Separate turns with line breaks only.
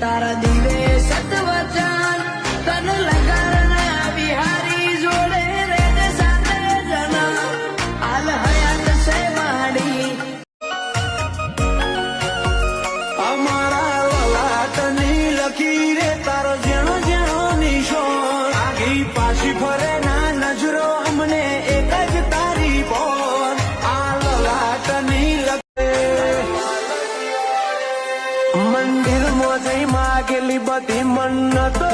તારા દિવે સતવચન તન લગન વિહારી જોડે રે ને સાથે જના હાલ હયાત સે માડી
અમારા લખી લકીરે તારો જેણો જેણો નિશો આગી પાછી ફરે મંદિરમાં જઈ માગેલી બધી મન્નતો